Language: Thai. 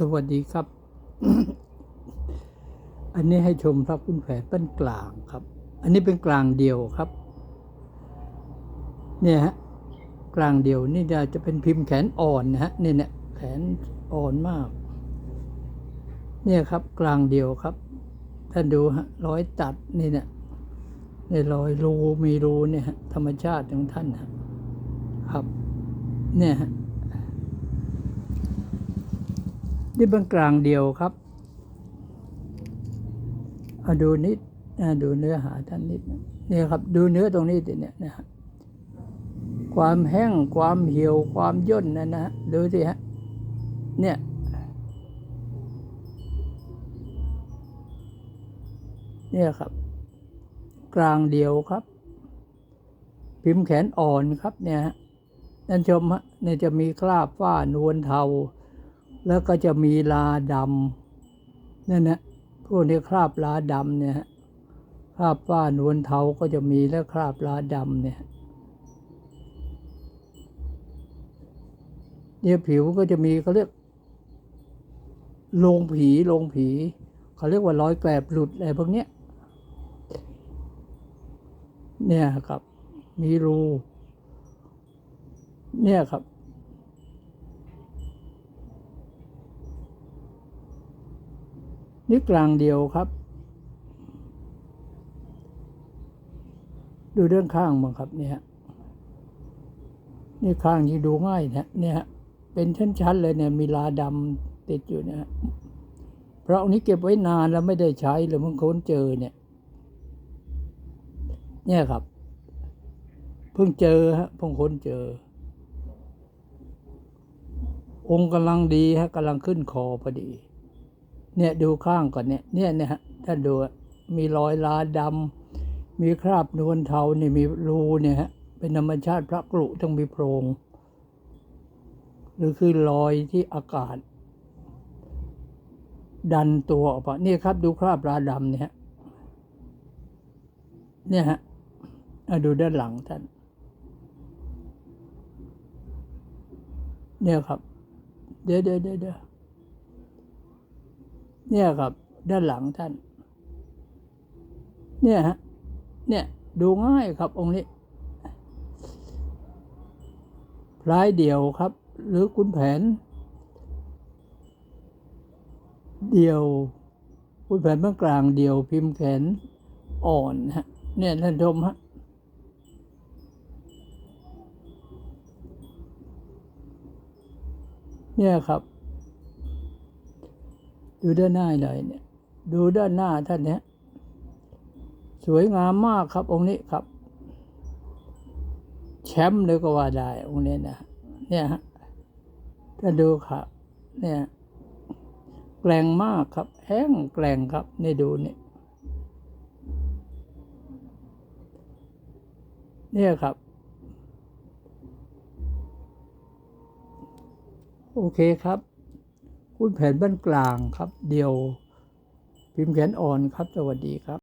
สวัสดีครับ อันนี้ให้ชมพระคุณแผนเป็นกลางครับ อันนี้เป็นกลางเดียวครับ เนี่ยฮะ กลางเดียวนี่จะจะเป็นพิมพ์แขนอ่อนนะฮะนี่เนี่ยแขนอ่อนมาก เนี่ยครับ กลางเดียวครับ ท่านดูฮะรอยตัดนี่เนี่ยในรอยรูมีรูเนี่ยฮะธรรมชาติของท่านฮะครับ เนี่ยฮะ นี่เป็นกลางเดียวครับาดูนิดดูเนื้อหาท่านนิดนะนี่ครับ ดูเนื้อตรงนี้ดิเนี่ยนะฮะความแห้งความเหี่ยวความย่นนะนะฮะดูสิฮะเนี่ยเนี่ยครับ กลางเดียวครับ พิมพ์แขนอ่อนครับเนี่ยฮะนั่นชมฮะเนี่ยจะมีคราบฝ้านวลเทา แล้วก็จะมีลาดำนั่นนะพวกนี้คราบลาดำเนี่ยคราบฝ้านวลเทาก็จะมีแล้วคราบลาดำเนี่ยเนี่ยผิวก็จะมีเขาเรียกลงผีลงผีเขาเรียกว่ารอยแกลบหลุดอะไรพวกเนี้ยเนี่ยครับ มีรู เนี่ยครับ นี่กลางเดียวครับ ดูเรื่องข้างบ้งครับเนี่ยนี่ข้างยิ่งดูง่ายนะเนี่ยเป็นชั้นๆเลยเนี่ยมีลาดำติดอยู่เนะฮะเพราะอันนี้เก็บไว้นานแล้วไม่ได้ใช้เลยมันค้นเจอเนี่ย เนี่ยครับ เพิ่งเจอฮะเพิ่งค้นเจอ องค์กำลังดีฮะกำลังขึ้นคอพอดี เนี่ยดูข้างก่อนเนี่ยเนี่ยนะฮะท่าดูมีรอยลาดำมีคราบนวลเทาเนี่ยมีรูเนี่ยฮะเป็นธรรมชาติพระกรุต้องมีโพรง หรือคือรอยที่อากาศ ดันตัวออกมาเนี่ยครับดูคราบลาดำเนี่ยเนี่ยฮะอะดูด้านหลังท่าน เนี่ยครับ เดี๋ยวเดี๋ยวเดี๋ยว เนี่ยครับ ด้านหลังท่าน เนี่ยฮะ เนี่ยดูง่ายครับองค์นี้พลายเดี่ยวครับ หรือคุณแผน เดี่ยว คุณแผนเมื่อกลางเดี่ยวพิมพ์แขนอ่อนฮะ เนี่ยท่านชมฮะเนี่ยครับ ดูด้านหน้าหน่อยเนี่ย ดูด้านหน้าท่านเนี้ยสวยงามมากครับ องค์นี้ครับ แชมป์เลยก็ว่าได้ องค์นี้นะเนี่ยฮะถ้าดูครับ เนี่ยแกร่งมากครับแห้งแกร่งครับนี่ดูนี่เนี่ยครับ โอเคครับ คุณแผนบ้านกลางครับ เดียว พิมพ์แขนอ่อนครับ สวัสดีครับ